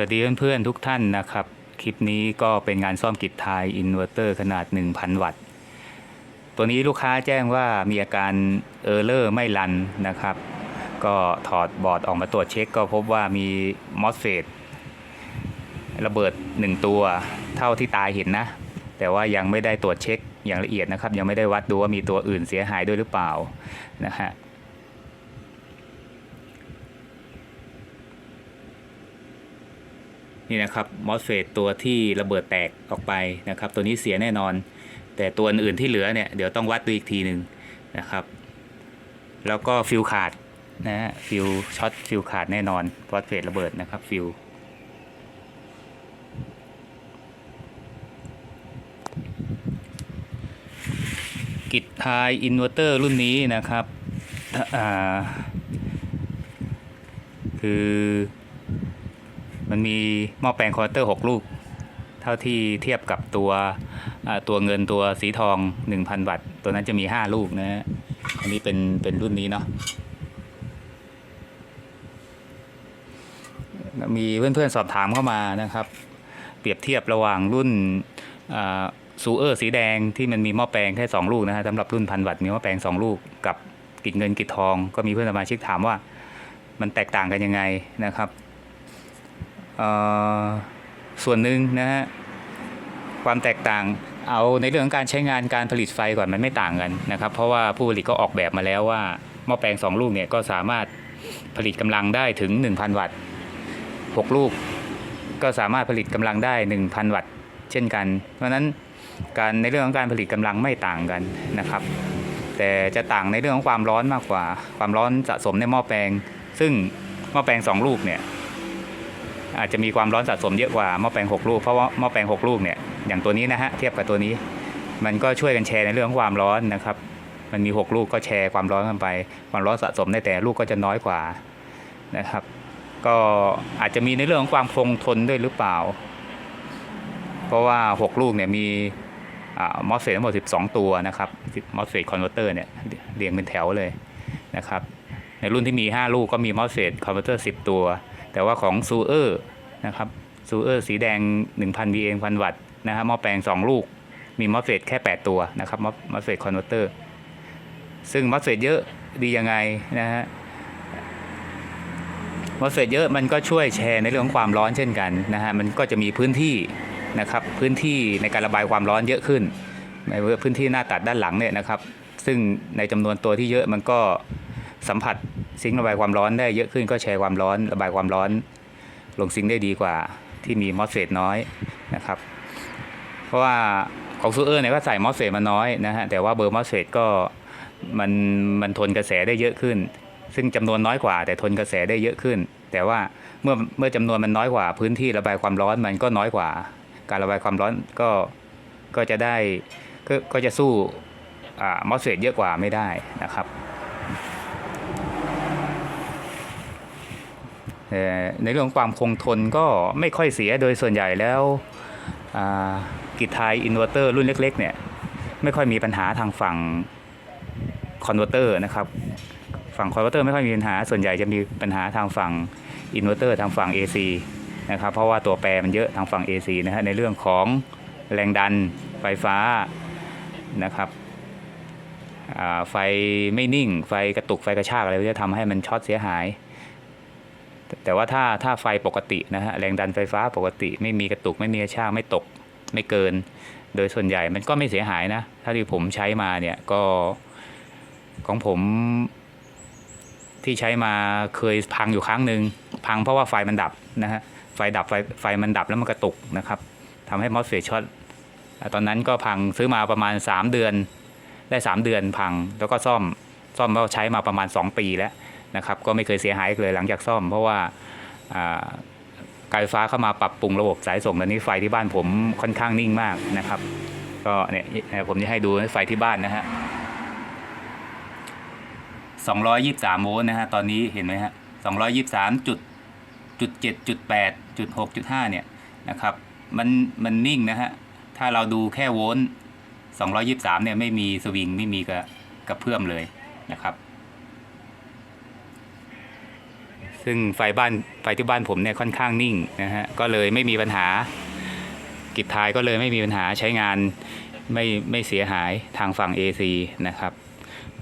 วัสดีเพื่อนๆทุกท่านนะครับ คลิปนี้ก็เป็นงานซ่อมกิจทายอินเวอร์เตอร์ขนาด 1,000 วัตต์ ตัวนี้ลูกค้าแจ้งว่ามีอาการเออร์เลอร์ไม่รันนะครับ ก็ถอดบอร์ดออกมาตรวจเช็คก็พบว่ามีมอสเฟตระเบิด 1 ตัวเท่าที่ตาเห็นนะ แต่ว่ายังไม่ได้ตรวจเช็คอย่างละเอียดนะครับ ยังไม่ได้วัดดูว่ามีตัวอื่นเสียหายด้วยหรือเปล่านะฮะ นี่นะครับมอสเฟตตัวที่ระเบิดแตกออกไปนะครับ ตัวนี้เสียแน่นอน แต่ตัวอื่นที่เหลือเนี่ยเดี๋ยวต้องวัดดูอีกทีหนึ่งนะครับ แล้วก็ฟิวขาดนะฮะฟิวช็อตฟิวขาดแน่นอนมอสเฟตระเบิดนะครับฟิวกิจทายอินเวอร์เตอร์รุ่นนี้นะครับ คือ มันมีหม้อแปลงคอนเวอร์เตอร์ 6 ลูก เท่าที่เทียบกับตัวตัวเงินตัวสีทอง 1,000 วัตต์ ตัวนั้นจะมี 5 ลูกนะฮะอันนี้เป็นเป็นรุ่นนี้เนาะมีเพื่อนๆสอบถามเข้ามานะครับ เปรียบเทียบระหว่างรุ่นซูเออร์สีแดงที่มันมีหม้อแปลงแค่ 2 ลูกนะฮะสำหรับรุ่นพันวัตต์มีหม้อแปลง 2 ลูกกับกิจเงินกิจทอง ก็มีเพื่อนสมาชิกถามว่า มันแตกต่างกันยังไงนะครับ ส่วนหนึ่งนะฮะความแตกต่างเอาในเรื่องของการใช้งานการผลิตไฟก่อนมันไม่ต่างกันนะครับ เพราะว่าผู้ผลิตก็ออกแบบมาแล้วว่าหม้อแปลง 2 ลูกเนี่ยก็สามารถผลิตกำลังได้ถึง 1,000 วัตต์ 6 ลูก ก็สามารถผลิตกำลังได้ 1,000 วัตต์ เช่นกัน เพราะฉะนั้นการในเรื่องของการผลิตกำลังไม่ต่างกันนะครับ แต่จะต่างในเรื่องของความร้อนมากกว่า ความร้อนสะสมในหม้อแปลง ซึ่งหม้อแปลง 2 ลูกเนี่ย อาจจะมีความร้อนสะสมเยอะกว่าหม้อแปลง6ลูกเพราะว่าหม้อแปลง6ลูกเนี่ยอย่างตัวนี้นะฮะเทียบกับตัวนี้ มันก็ช่วยกันแชร์ในเรื่องความร้อนนะครับ มันมี 6 ลูกก็แชร์ความร้อนกันไป ความร้อนสะสมในแต่ลูกก็จะน้อยกว่านะครับ ก็อาจจะมีในเรื่องของความคงทนด้วยหรือเปล่า เพราะว่า 6 ลูกเนี่ยมีมอสเฟตทั้งหมด 12 ตัวนะครับมอสเฟตคอนเวอร์เตอร์เนี่ยเรียงเป็นแถวเลยนะครับในรุ่นที่มี 5 ลูกก็มีมอสเฟตคอนเวอร์เตอร์ 10 ตัว แต่ว่าของซูเออร์นะครับซูเออร์สีแดง 1,000 VA 1,000 วัตต์นะฮะหม้อแปลง 2 ลูก มีมอสเฟตแค่ 8 ตัวนะครับมอสเฟตคอนเวอร์เตอร์ซึ่งมอสเฟตเยอะดียังไงนะฮะมอสเฟตเยอะมันก็ช่วยแชร์ในเรื่องของความร้อนเช่นกันนะฮะมันก็จะมีพื้นที่นะครับพื้นที่ในการระบายความร้อนเยอะขึ้นในพื้นที่หน้าตัดด้านหลังเนี่ยนะครับ ซึ่งในจำนวนตัวที่เยอะมันก็สัมผัส ซิงค์ระบายความร้อนได้เยอะขึ้นก็แชร์ความร้อนระบายความร้อน ลงซิงค์ได้ดีกว่าที่มีมอสเฟตน้อยนะครับ เพราะว่าของซูเออร์เนี่ยก็ใส่มอสเฟตมาน้อยนะฮะแต่ว่าเบอร์มอสเฟตก็มันมันทนกระแสได้เยอะขึ้น ซึ่งจำนวนน้อยกว่า แต่ทนกระแสได้เยอะขึ้น แต่ว่าเมื่อเมื่อจำนวนมันน้อยกว่า พื้นที่ระบายความร้อนมันก็น้อยกว่า การระบายความร้อนก็ก็จะได้ก็ก็จะสู้มอสเฟตเยอะกว่าไม่ได้นะครับ ในเรื่องของความคงทนก็ไม่ค่อยเสียโดยส่วนใหญ่แล้วกิจไทยอินเวอร์เตอร์รุ่นเล็กๆเนี่ยไม่ค่อยมีปัญหาทางฝั่งคอนเวอร์เตอร์นะครับฝั่งคอนเวอร์เตอร์ไม่ค่อยมีปัญหาส่วนใหญ่จะมีปัญหาทางฝั่งอินเวอร์เตอร์ทางฝั่ง AC นะครับเพราะว่าตัวแปรมันเยอะทางฝั่ง AC นะฮะในเรื่องของแรงดันไฟฟ้านะครับไฟไม่นิ่ง ไฟกระตุกไฟกระชากอะไรจะทำให้มันช็อตเสียหาย แต่ว่าถ้าถ้าไฟปกตินะฮะแรงดันไฟฟ้าปกติ ไม่มีกระตุกไม่มีกระชากไม่ตกไม่เกิน โดยส่วนใหญ่มันก็ไม่เสียหายนะถ้าที่ผมใช้มาเนี่ยก็ของผมที่ใช้มาเคยพังอยู่ครั้งหนึ่งพังเพราะว่าไฟมันดับนะฮะไฟดับไฟไฟมันดับแล้วมันกระตุกนะครับทำให้มอสเฟตช็อตตอนนั้นก็พังซื้อมาประมาณ 3 เดือน ได้ 3 เดือนพังแล้วก็ซ่อมซ่อมแล้วใช้มาประมาณ 2 ปีแล้ว นะครับก็ไม่เคยเสียหายเลยหลังจากซ่อม เพราะว่าการไฟฟ้าเข้ามาปรับปรุงระบบสายส่งตอนนี้ไฟที่บ้านผมค่อนข้างนิ่งมากนะครับ ก็เนี่ยผมจะให้ดูไฟที่บ้านนะฮะ223 โวลต์นะฮะตอนนี้เห็นไหมฮะ223จุดจุด7จุด8จุด6จุด5เนี่ยนะครับมันมันนิ่งนะฮะถ้าเราดูแค่โวลต์223เนี่ยไม่มีสวิงไม่มีกระกระเพื่อมเลยนะครับ ซึ่งไฟบ้านไฟที่บ้านผมเนี่ยค่อนข้างนิ่งนะฮะก็เลยไม่มีปัญหากิจทายก็เลยไม่มีปัญหาใช้งานไม่ไม่เสียหายทางฝั่ง AC นะครับ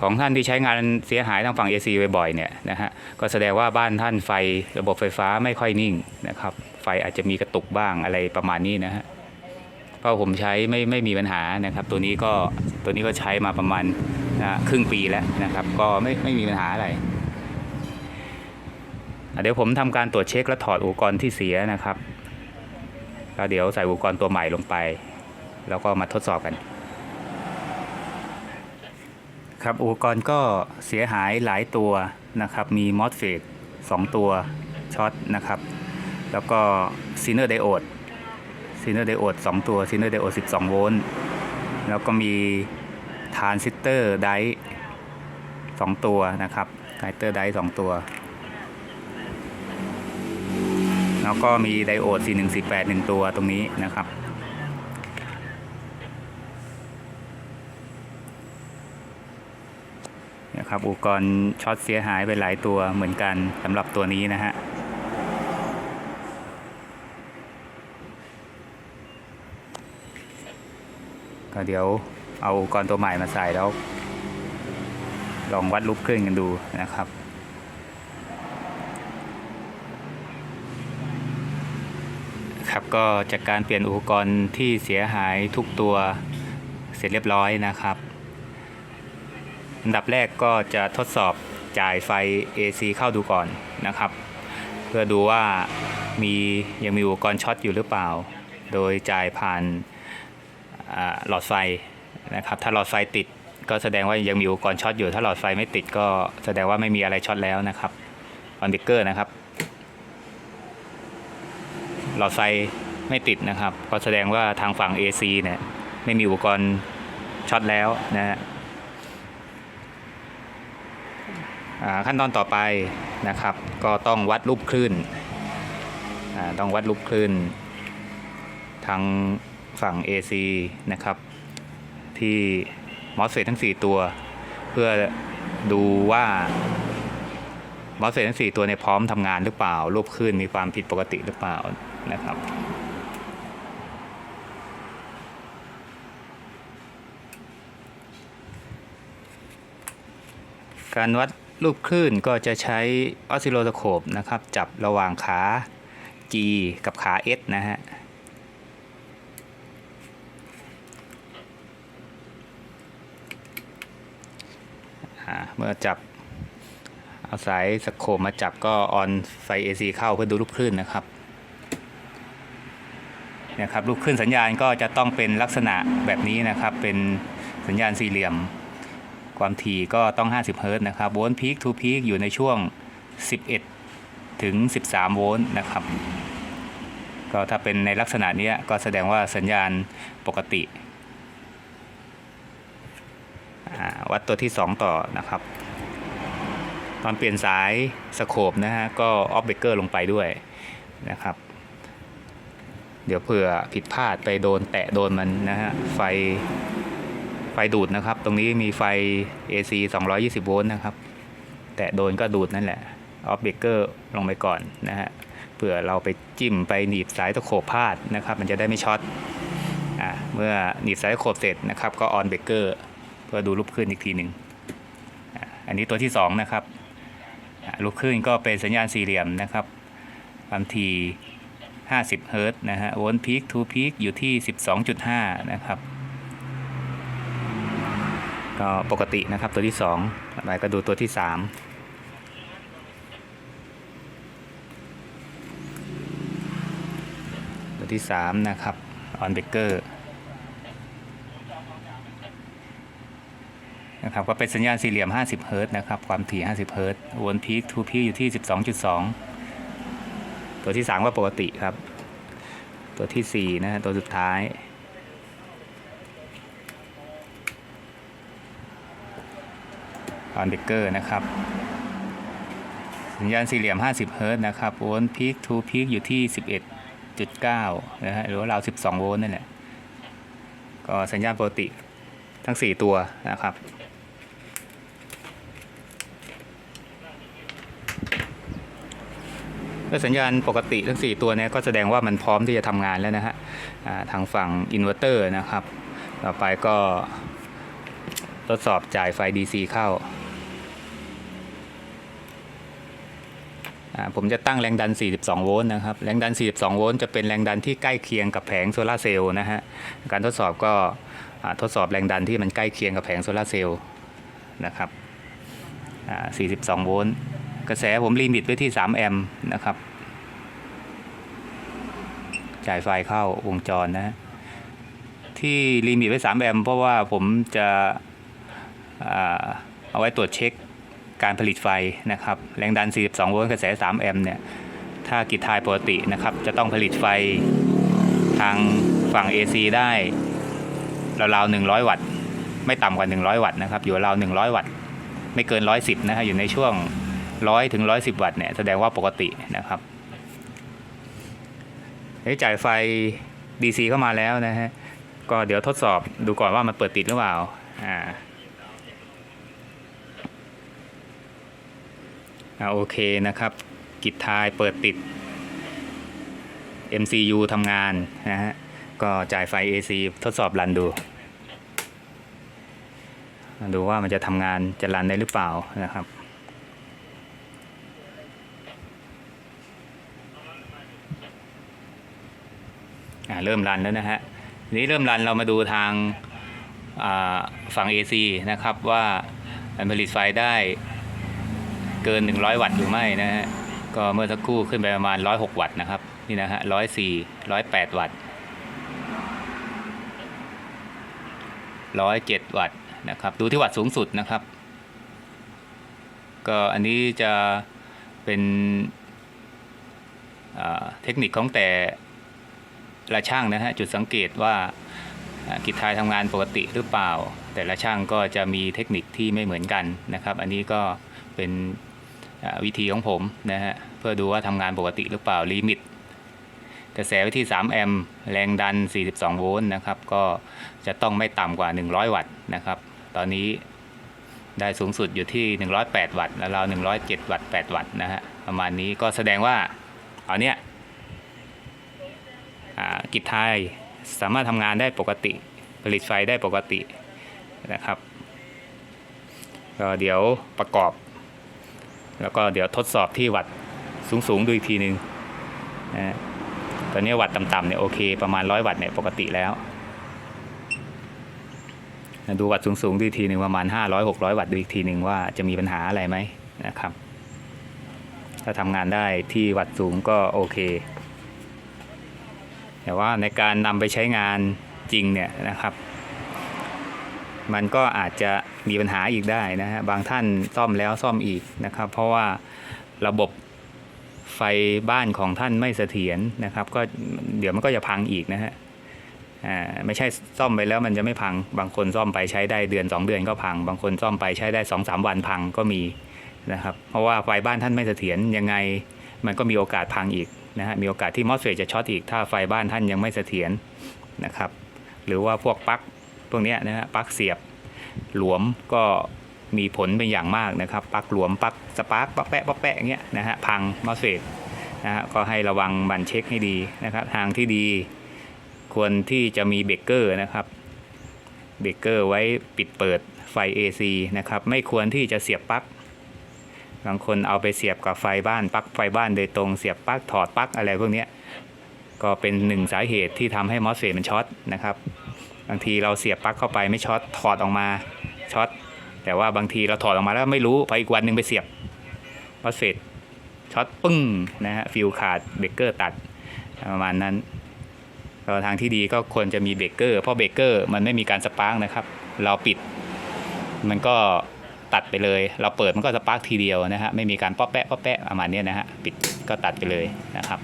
ของท่านที่ใช้งานเสียหายทางฝั่ง AC บ่อยๆเนี่ยนะฮะก็แสดงว่าบ้านท่านไฟระบบไฟฟ้าไม่ค่อยนิ่งนะครับไฟอาจจะมีกระตุกบ้างอะไรประมาณนี้นะฮะเพราะผมใช้ไม่ไม่มีปัญหานะครับ ตัวนี้ก็ตัวนี้ก็ใช้มาประมาณนะครึ่งปีแล้วนะครับ ก็ไม่ไม่มีปัญหาอะไร เดี๋ยวผมทำการตรวจเช็คและถอดอุปกรณ์ที่เสียนะครับแล้วเดี๋ยวใส่อุปกรณ์ตัวใหม่ลงไป แล้วก็มาทดสอบกัน ครับอุปกรณ์ก็เสียหายหลายตัวนะครับ มีมอสเฟต2ตัวช็อตนะครับ แล้วก็ซีเนอร์ไดโอดซีเนอร์ไดโอด2ตัวซีเนอร์ไดโอด12 โวลต์แล้วก็มีทรานซิสเตอร์ได2ตัวนะครับไทเตอร์ได2ตัว แล้วก็มีไดโอด 4148 1 ตัวตรงนี้นะครับนะครับอุปกรณ์ช็อตเสียหายไปหลายตัวเหมือนกันสำหรับตัวนี้นะฮะก็เดี๋ยวเอาอุปกรณ์ตัวใหม่มาใส่แล้ว ลองวัดลูกคลื่นกันดูนะครับ ครับ ก็จากการเปลี่ยนอุปกรณ์ที่เสียหายทุกตัวเสร็จเรียบร้อยนะครับอันดับแรกก็จะทดสอบจ่ายไฟ AC เข้าดูก่อนนะครับ เพื่อดูว่ามียังมีอุปกรณ์ช็อตอยู่หรือเปล่า โดยจ่ายผ่านหลอดไฟนะครับ ถ้าหลอดไฟติดก็แสดงว่ายังมีอุปกรณ์ช็อตอยู่ ถ้าหลอดไฟไม่ติดก็แสดงว่าไม่มีอะไรช็อตแล้วนะครับออนเบเกอร์นะครับ หลอดไฟ ไม่ติดนะครับ ก็แสดงว่าทางฝั่ง AC เนี่ยไม่มีอุปกรณ์ช็อตแล้วนะฮะอ่าขั้นตอนต่อไปนะครับ ก็ต้องวัดรูปคลื่นอ่าต้องวัดรูปคลื่น ทางฝั่ง AC นะครับ ที่มอสเฟตทั้ง 4 ตัว เพื่อดูว่ามอสเฟตทั้ง 4 ตัวเนี่ยพร้อมทำงานหรือเปล่า รูปคลื่นมีความผิดปกติหรือเปล่านะครับ การวัดรูปคลื่นก็จะใช้ออสซิโลสโคปนะครับ จับระหว่างขา G กับขา S นะฮะเมื่อจับเอาสายสโคปมาจับก็ออนไฟ AC เข้าเพื่อดูรูปคลื่นนะครับนะครับรูปคลื่นสัญญาณก็จะต้องเป็นลักษณะแบบนี้นะครับ เป็นสัญญาณสี่เหลี่ยม ความถี่ก็ต้อง 50 เฮิรตซ์นะครับ โวลต์พีคทูพีคอยู่ในช่วง 11 ถึง 13 โวลต์นะครับ ก็ถ้าเป็นในลักษณะนี้ก็แสดงว่าสัญญาณปกติ วัดตัวที่ 2 ต่อนะครับ ตอนเปลี่ยนสายสโคปนะฮะ ก็ออฟเบเกอร์ลงไปด้วยนะครับ เดี๋ยวเผื่อผิดพลาดไปโดนแตะโดนมันนะฮะ ไฟ ไฟดูดนะครับ ตรงนี้มีไฟ AC 220 โวลต์นะครับ แต่โดนก็ดูดนั่นแหละ ออฟเบเกอร์ลงไปก่อนนะฮะ เผื่อเราไปจิ้มไปหนีบสายตะโขบพลาดนะครับ มันจะได้ไม่ช็อต อ่า เมื่อหนีบสายตะโขบเสร็จนะครับ ก็ออนเบเกอร์เพื่อดูรูปคลื่นอีกทีหนึ่งอันนี้ตัวที่2นะครับอ่ารูปคลื่นก็เป็นสัญญาณสี่เหลี่ยมนะครับความถี่50 เฮิรตซ์นะฮะ โวลต์พีคทูพีคอยู่ที่ 12.5 นะครับ ก็ปกตินะครับตัวที่2ต่อไปก็ดูตัวที่3ตัวที่ 3 นะครับออนเบเกอร์นะครับก็เป็นสัญญาณสี่เหลี่ยม 50 เฮิรต์นะครับ ความถี่ 50 เฮิรต์โวลต์พีคทูพีคอยู่ที่ 12.2 ตัวที่ 3 ก็ปกติครับ ตัวทีสี่4 นะฮะตัวสุดท้าย ออนเบเกอร์นะครับ สัญญาณสี่เหลี่ยม 50 เฮิร์ตนะครับ โวลต์พีคทูพีคอยู่ที่ 11.9 นะฮะหรือว่าราว 12 โวลต์นั่นแหละ ก็สัญญาณปกติทั้ง 4 ตัวนะครับคก็สัญญาณปกติทั้ง 4 ตัวเนี้ก็แสดงว่ามันพร้อมที่จะทำงานแล้วนะฮะทางฝั่งอินเวอร์เตอร์นะครับ ต่อไปก็ทดสอบจ่ายไฟ DC เข้าอ่า ผมจะตั้งแรงดัน 42 โวลต์นะครับ แรงดัน 42 โวลต์จะเป็นแรงดันที่ใกล้เคียงกับแผงโซลาเซลล์นะฮะ การทดสอบก็ทดสอบแรงดันที่มันใกล้เคียงกับแผงโซลาเซลล์นะครับ 42 โวลต์ กระแสผมลิมิตไว้ที่ 3 แอมป์นะครับ จ่ายไฟเข้าวงจรนะฮะที่ลิมิตไว้ 3 แอมป์เพราะว่าผมจะเอาไว้ตรวจเช็ค การผลิตไฟนะครับแรงดัน 42 โวลต์กระแส 3 แอมป์เนี่ยถ้ากิจทายปกตินะครับ จะต้องผลิตไฟทางฝั่ง AC ได้ราวๆ 100 วัตต์ ไม่ต่ำกว่า 100 วัตต์นะครับ อยู่ราว 100 วัตต์ ไม่เกิน 110 นะฮะอยู่ในช่วง 100 ถึง 110 วัตต์เนี่ยแสดงว่าปกตินะครับเฮ้จ่ายไฟ DC เข้ามาแล้วนะฮะ ก็เดี๋ยวทดสอบดูก่อนว่ามันเปิดติดหรือเปล่า อ่า อ่าโอเคนะครับ กิจทายเปิดติด MCU ทำงานนะฮะ ก็จ่ายไฟ AC ทดสอบรันดู ดูว่ามันจะทำงานจะรันได้หรือเปล่านะครับอ่าเริ่มรันแล้วนะฮะนี้เริ่มรันเรามาดูทางฝั่ง AC นะครับว่าผลิตไฟได้ เกิน 100 วัตต์หรือไม่นะฮะก็เมื่อสักครู่ขึ้นไปประมาณ 106 วัตต์นะครับนี่นะฮะ104 108วัตต์107วัตต์นะครับ ดูที่วัตต์สูงสุดนะครับ ก็อันนี้จะเป็นเทคนิคของแต่ละช่างนะฮะจุดสังเกตว่ากิจทายทำงานปกติหรือเปล่า แต่ละช่างก็จะมีเทคนิคที่ไม่เหมือนกันนะครับ อันนี้ก็เป็น วิธีของผมนะฮะเพื่อดูว่าทำงานปกติหรือเปล่าลิมิต กระแสไว้ที่ 3 แอมป์แรงดัน 42 โวลต์นะครับ ก็จะต้องไม่ต่ำกว่า 100 วัตต์นะครับ ตอนนี้ได้สูงสุดอยู่ที่ 108 วัตต์แล้วเรา 107 วัตต์ 8 วัตต์นะฮะประมาณนี้ก็แสดงว่าเอาเนี้ยอ่ากิจไทยสามารถทำงานได้ปกติ ผลิตไฟได้ปกตินะครับก็เดี๋ยวประกอบ แล้วก็เดี๋ยวทดสอบที่วัดสูงๆดูอีกทีหนึ่งนะตอนนี้วัดต่ำๆเนี่ยโอเคประมาณ100วัตต์เนี่ยปกติแล้วนะดูวัดสูงๆดูอีกทีหนึ่งประมาณ 500-600 วัตต์ดูอีกทีหนึ่งว่าจะมีปัญหาอะไรไหมนะครับ ถ้าทำงานได้ที่วัดสูงก็โอเค แต่ว่าในการนำไปใช้งานจริงเนี่ยนะครับ มันก็อาจจะมีปัญหาอีกได้นะฮะบางท่านซ่อมแล้วซ่อมอีกนะครับ เพราะว่าระบบไฟบ้านของท่านไม่เสถียรนะครับ ก็เดี๋ยวมันก็จะพังอีกนะฮะอ่าไม่ใช่ซ่อมไปแล้วมันจะไม่พัง บางคนซ่อมไปใช้ได้เดือน 2 เดือนก็พัง บางคนซ่อมไปใช้ได้2อสวันพังก็มีนะครับ เพราะว่าไฟบ้านท่านไม่เสถียรยังไงมันก็มีโอกาสพังอีกนะฮะมีโอกาสที่มอสเฟตจะช็อตอีกถ้าไฟบ้านท่านยังไม่เสถียรนะครับ หรือว่าพวกปลั๊ก วกนี้นะฮะปลั๊กเสียบหลวมก็มีผลเป็นอย่างมากนะครับปลั๊กหลวมปลั๊กสปาร์กป๊กแปะป๊กแปะอย่างเงี้ยนะฮะพังมอสเฟตนะฮะก็ให้ระวังบันเช็คให้ดีนะครับทางที่ดีควรที่จะมีเบรกเกอร์นะครับเบรกเกอร์ไว้ปิดเปิดไฟ AC นะครับไม่ควรที่จะเสียบปลั๊กบางคนเอาไปเสียบกับไฟบ้านปลั๊กไฟบ้านโดยตรงเสียบปลั๊กถอดปลั๊กอะไรพวกนี้ก็เป็นหนึ่งสาเหตุที่ทำให้มอสเฟตมันช็อตนะครับ บางทีเราเสียบปลั๊กเข้าไปไม่ช็อตถอดออกมาช็อตแต่ว่าบางทีเราถอดออกมาแล้วไม่รู้พออีกวันหนึ่งไปเสียบมอสเฟตช็อตปึ้งนะฮะฟิวขาดเบรกเกอร์ตัดประมาณนั้นก็ทางที่ดีก็ควรจะมีเบรกเกอร์เพราะเบรกเกอร์มันไม่มีการสปาร์กนะครับ เราปิด มันก็ตัดไปเลย เราเปิดมันก็สปาร์กทีเดียวนะฮะไม่มีการป๊อปแปะป๊อปแปะประมาณนี้นะฮะปิดก็ตัดไปเลยนะครับ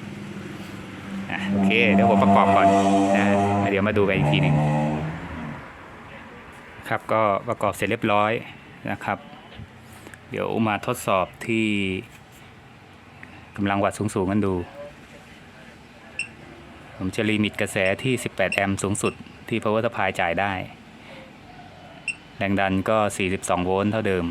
โอเคเดี๋ยวผมประกอบก่อนนะเดี๋ยวมาดูกันอีกทีหนึ่ง ครับ ก็ประกอบเสร็จเรียบร้อยนะครับ เดี๋ยวมาทดสอบที่กำลังวัดสูงๆกันดู ผมจะลิมิตกระแสที่ 18 แอมป์สูงสุดที่ power supply จ่ายได้ แรงดันก็ 42 โวลต์เท่าเดิม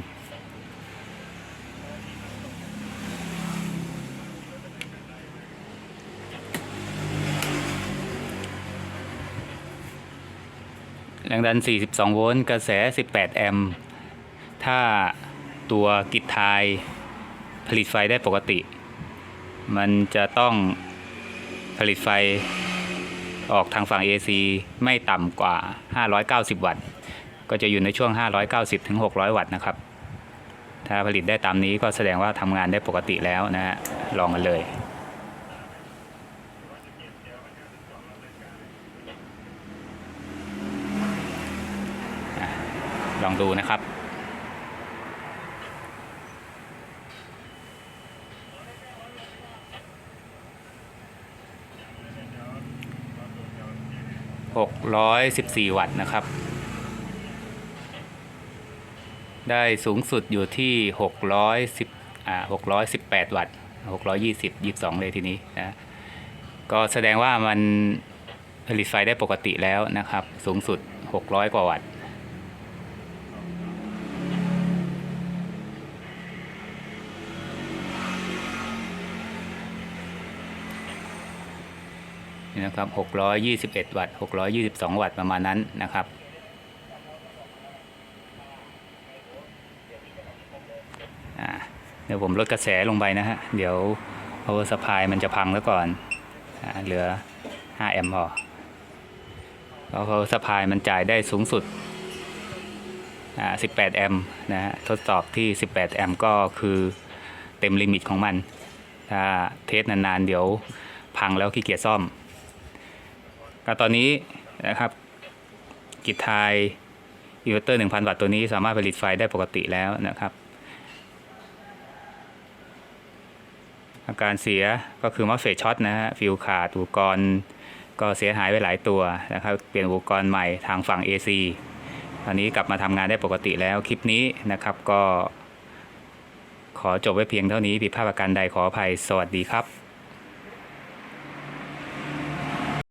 แรงดัน 42 โวลต์ กระแส 18 แอมป์ ถ้าตัวกิจทายผลิตไฟได้ปกติ มันจะต้องผลิตไฟออกทางฝั่ง AC ไม่ต่ำกว่า 590 วัตต์ ก็จะอยู่ในช่วง 590ถึง600 วัตต์นะครับ ถ้าผลิตได้ตามนี้ก็แสดงว่าทำงานได้ปกติแล้วนะฮะ ลองกันเลย ล องดูนะครับ 614 วัตต์นะครับ ได้สูงสุดอยู่ที่ 610อ่า618 วัตต์ 620 22 เลยทีนี้นะก็แสดงว่ามันผลิตไฟได้ปกติแล้วนะครับ สูงสุด 600 กว่าวัตต์ นะครับ 621 วัตต์ 622 วัตต์ประมาณนั้นนะครับ เดี๋ยวผมลดกระแสลงไปนะฮะ เดี๋ยว power supply มันจะพังแล้วก่อนอเหลือ 5 แอมป์พอเพราะ power supply มันจ่ายได้สูงสุด 18 แอมป์นะฮะ ทดสอบที่ 18 แอมป์ก็คือเต็มลิมิตของมัน ถ้าเทสนานๆ เดี๋ยวพังแล้วขี้เกียจซ่อม ก็ตอนนี้นะครับกิจทายอินเวอร์เตอร์1,000 วัตต์ตัวนี้สามารถผลิตไฟได้ปกติแล้วนะครับ อาการเสียก็คือมอสเฟตช็อตนะฮะฟิวขาดอุปกรณ์ก็เสียหายไปหลายตัวนะครับ เปลี่ยนอุปกรณ์ใหม่ทางฝั่ง AC ตอนนี้กลับมาทำงานได้ปกติแล้วคลิปนี้นะครับก็ ขอจบไว้เพียงเท่านี้ผิดพลาดประการใดขออภัยสวัสดีครับ